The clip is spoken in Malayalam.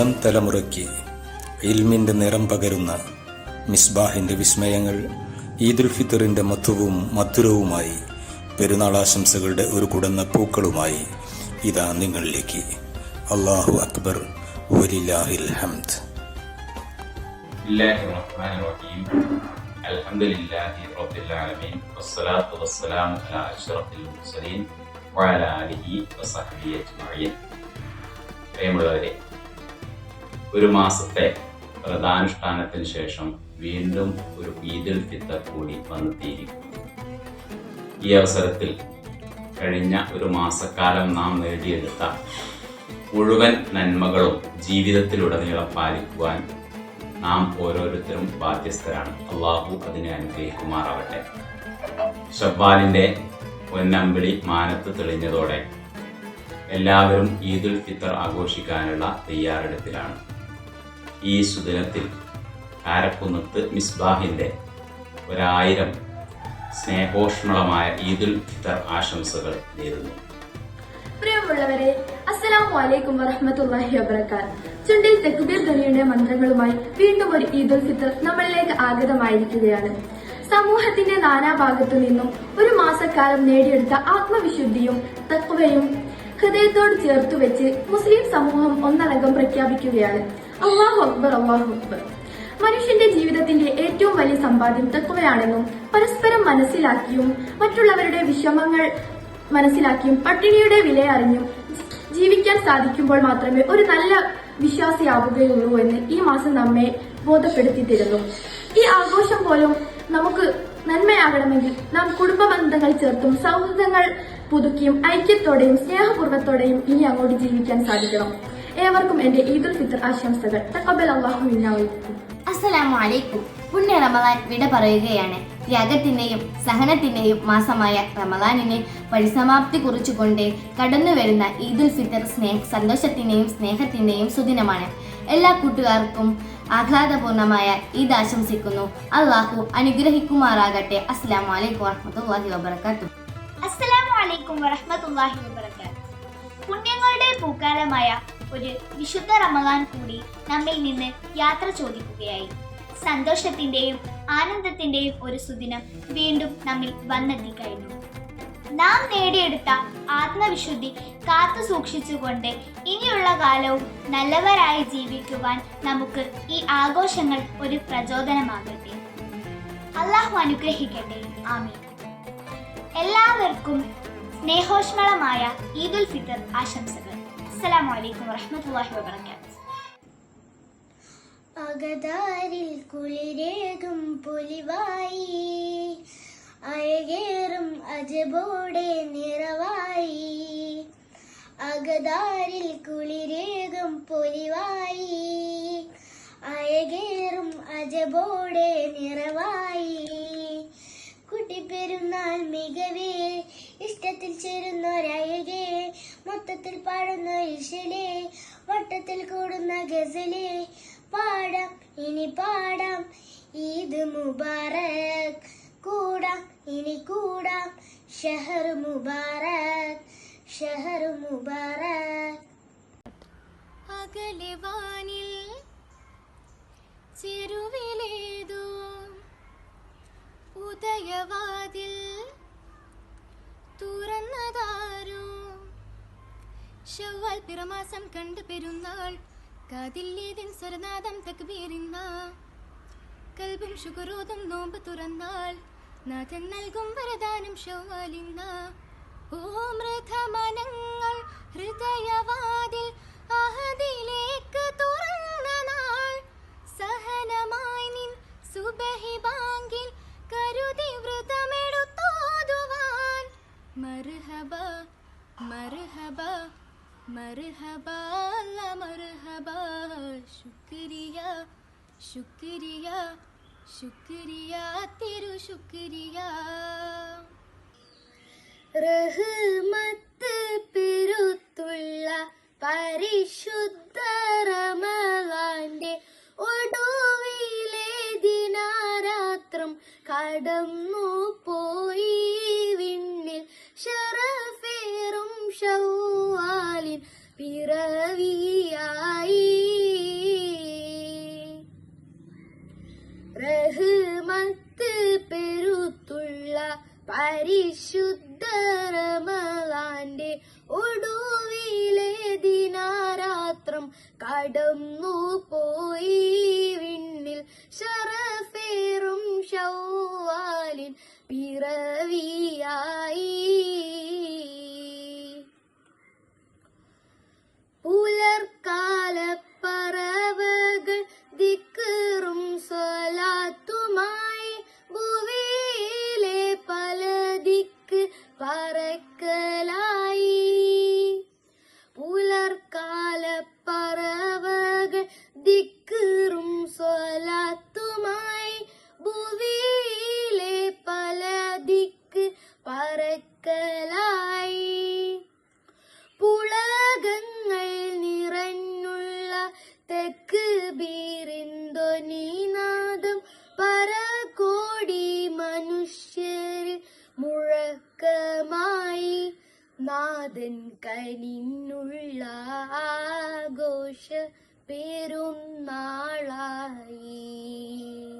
ഇളം തലമുറയ്ക്ക് ഇൽമിന്റെ നിറം പകരുന്ന മിസ്ബാഹിന്റെ വിസ്മയങ്ങൾ ഈദുൽ ഫിത്തറിന്റെ മത്വവും മധുരവുമായി പെരുന്നാൾ ആശംസകളുടെ ഒരു കുടന്ന പൂക്കളുമായി ഇതാ നിങ്ങളിലേക്ക് അള്ളാഹു അക്ബർ വലില്ലാഹിൽ ഹംദ് بسم الله الرحمن الرحيم الحمد لله رب العالمين والصلاة والسلام على أشرف المرسلين وعلى آله وصحبه أجمعين പ്രിയമുള്ളവരെ ഒരു മാസത്തെ വ്രതാനുഷ്ഠാനത്തിന് ശേഷം വീണ്ടും ഒരു ഈദുൽ ഫിത്തർ കൂടി വന്നെത്തിയിരിക്കുന്നു. ഈ അവസരത്തിൽ കഴിഞ്ഞ ഒരു മാസക്കാലം നാം നേടിയെടുത്ത മുഴുവൻ നന്മകളും ജീവിതത്തിലുടനീളം പാലിക്കുവാൻ നാം ഓരോരുത്തരും ബാധ്യസ്ഥരാണ്. അള്ളാഹു അതിനെ അനുഗ്രഹിക്കുമാറാവട്ടെ. ഷബ്ബാലിന്റെ പൊന്നമ്പിളി മാനത്ത് തെളിഞ്ഞതോടെ എല്ലാവരും ഈദുൽ ഫിത്തർ ആഘോഷിക്കാനുള്ള തയ്യാറെടുപ്പിലാണ്. ഈ സുദിനത്തിൽ കാരക്കുന്നത്ത് മിസ്ബാഹിന്റെ ഒരായിരം സ്നേഹോഷ്മളമായ ഈദുൽ ഫിത്തർ ആശംസകൾ നേരുന്നു. പ്രിയമുള്ളവരെ അസ്സലാമു അലൈക്കും വറഹ്മത്തുള്ളാഹി വബറകാത്ത്. ചുണ്ടിൽ തെക്കുബീർ ധനിയുടെ മന്ത്രങ്ങളുമായി വീണ്ടും ഒരു ഈദുൽ ഫിത്തർ നമ്മളിലേക്ക് ആഗതമായിരിക്കുകയാണ്. സമൂഹത്തിന്റെ നാനാഭാഗത്തു നിന്നും ഒരു മാസക്കാലം നേടിയെടുത്ത ആത്മവിശുദ്ധിയും തക്വയും ഹൃദയത്തോട് ചേർത്തു വെച്ച് മുസ്ലിം സമൂഹം ഒന്നടങ്കം പ്രഖ്യാപിക്കുകയാണ്. അള്ളാഹു അക്ബർ അള്ളാഹു അക്ബർ. മനുഷ്യന്റെ ജീവിതത്തിന്റെ ഏറ്റവും വലിയ സമ്പാദ്യം തത്വയാണെന്നും പരസ്പരം മനസ്സിലാക്കിയും മറ്റുള്ളവരുടെ വിഷമങ്ങൾ മനസ്സിലാക്കിയും പട്ടിണിയുടെ വില അറിഞ്ഞും ജീവിക്കാൻ സാധിക്കുമ്പോൾ മാത്രമേ ഒരു നല്ല വിശ്വാസിയാവുകയുള്ളൂ എന്ന് ഈ മാസം നമ്മെ ബോധപ്പെടുത്തി തരുന്നു ഈ ആഘോഷം പോലും നമുക്ക് നന്മയാകണമെങ്കിൽ നാം കുടുംബ ബന്ധങ്ങൾ ചേർത്തും സൗഹൃദങ്ങൾ പുതുക്കിയും ഐക്യത്തോടെയും സ്നേഹപൂർവത്തോടെയും ഇനി അങ്ങോട്ട് ജീവിക്കാൻ സാധിക്കണം. ഏവർക്കും എന്റെ ഈദുൽ ഫിത്തർ ആശംസകൾ. തക്കബൽ അള്ളാഹു അസ്സലാമു അലൈക്കും പുണ്യ റമദാൻ വിട പറയുകയാണ്. ത്യാഗത്തിന്റെയും സഹനത്തിന്റെയും മാസമായ റമദാനിനെ പരിസമാപ്തി കുറിച്ചുകൊണ്ട് കടന്നു വരുന്ന ഈദുൽ ഫിത്തർ സ്നേഹ സന്തോഷത്തിന്റെയും സ്നേഹത്തിന്റെയും സുദിനമാണ്. എല്ലാ കൂട്ടുകാർക്കും ആഹ്ലാദപൂർണമായ ഈദ് ആശംസിക്കുന്നു. അള്ളാഹു അനുഗ്രഹിക്കുമാറാകട്ടെ. അസ്സലാമു അലൈക്കും വറഹ്മത്തുള്ളാഹി വബറകാതുഹു. അസ്സലാമു അലൈക്കും വറഹ്മത്തുള്ളാഹി വബറകാത്ത് പുണ്യങ്ങളുടെ പൂക്കാലമായ ഒരു വിശുദ്ധ റമദാൻ കൂടി നമ്മിൽ നിന്ന് യാത്ര ചോദിക്കുകയായി. സന്തോഷത്തിന്റെയും ആനന്ദത്തിന്റെയും ഒരു സുദിനം വീണ്ടും നമ്മിൽ വന്നെത്തിക്കഴിഞ്ഞു. നാം നേടിയെടുത്ത ആത്മവിശുദ്ധി കാത്തു സൂക്ഷിച്ചുകൊണ്ട് ഇനിയുള്ള കാലവും നല്ലവരായി ജീവിക്കുവാൻ നമുക്ക് ഈ ആഘോഷങ്ങൾ ഒരു പ്രചോദനമാകട്ടെ. അള്ളാഹു അനുഗ്രഹിക്കട്ടെ. ആമീൻ. എല്ലാവർക്കും സ്നേഹോഷ്മളമായ ഈദുൽ ഫിത്തർ ആശംസകൾ. അസ്സലാമു അലൈക്കും വറഹ്മത്തുള്ളാഹി വബറകാത്ത്. അകതാരിൽ കുളിരേകും പുലിവായി അഴകേറും അജബോടെ നിറവായി. അകതാരിൽ കുളിരേകും പൊലിവായി അഴകേറും അജബോടെ നിറവായി. കുട്ടിപ്പെരുന്നാൾ മികവേ ഇഷ്ടത്തിൽ ചേരുന്ന ഒരയകേ മൊത്തത്തിൽ പാടുന്ന ഇഷലെ വട്ടത്തിൽ കൂടുന്ന ഗസലെ പാടാം ഇനി പാടാം ഈദ് മുബാറക് കൂടാം ഇനി കൂടാം ഷഹർ മുബാറക് ഷഹർ മുബാറക്. തുറന്നതാരോ ശവ്വാൽ പിറമാസം കണ്ട് പെരുന്നാൾ. കാതില്ലേതിൻ സ്വരനാഥം തക്ബീറിന്ന. കൽബും ശുക്രോതും നോമ്പ് തുറന്നാൽ. നാഥൻ നൽകും വരദാനം ശവ്വാലിന്ന. ഓ മൃതമനങ്ങൾ ഹൃദയവാതിൽ അഹദിലേക്ക് തുറന്ന നാൾ. സഹനമായി നിൻ സുബഹി ബാങ്കിൽ കരുതി വ്രതമെടുത്തോതുവാൻ മർഹബ മർഹബ മർഹബ അല്ല മർഹബ. ശുക്രിയ ശുക്രിയ ശുക്രിയ തിരു ശുക്രിയ. റഹ്മത്ത് പെരുത്തുള്ള പരിശുദ്ധ റമളാന്റെ ഒടുവിലെ ദിനാരാത്രം കടന്നു ഷവ്വാലിൻ പിറവിയായി. റഹ്മത്ത് പെരുത്തുള്ള പരിശുദ്ധ റമലാന്റെ ഒടുവിലെ ദിനാരാത്രം കടന്നു പോയി വിണ്ണിൽ ഷറഫേറും ഷവ്വാലിൻ പിറ നാദൻ കനിന്നുള്ള ആഘോഷ പെരുന്നാളായി.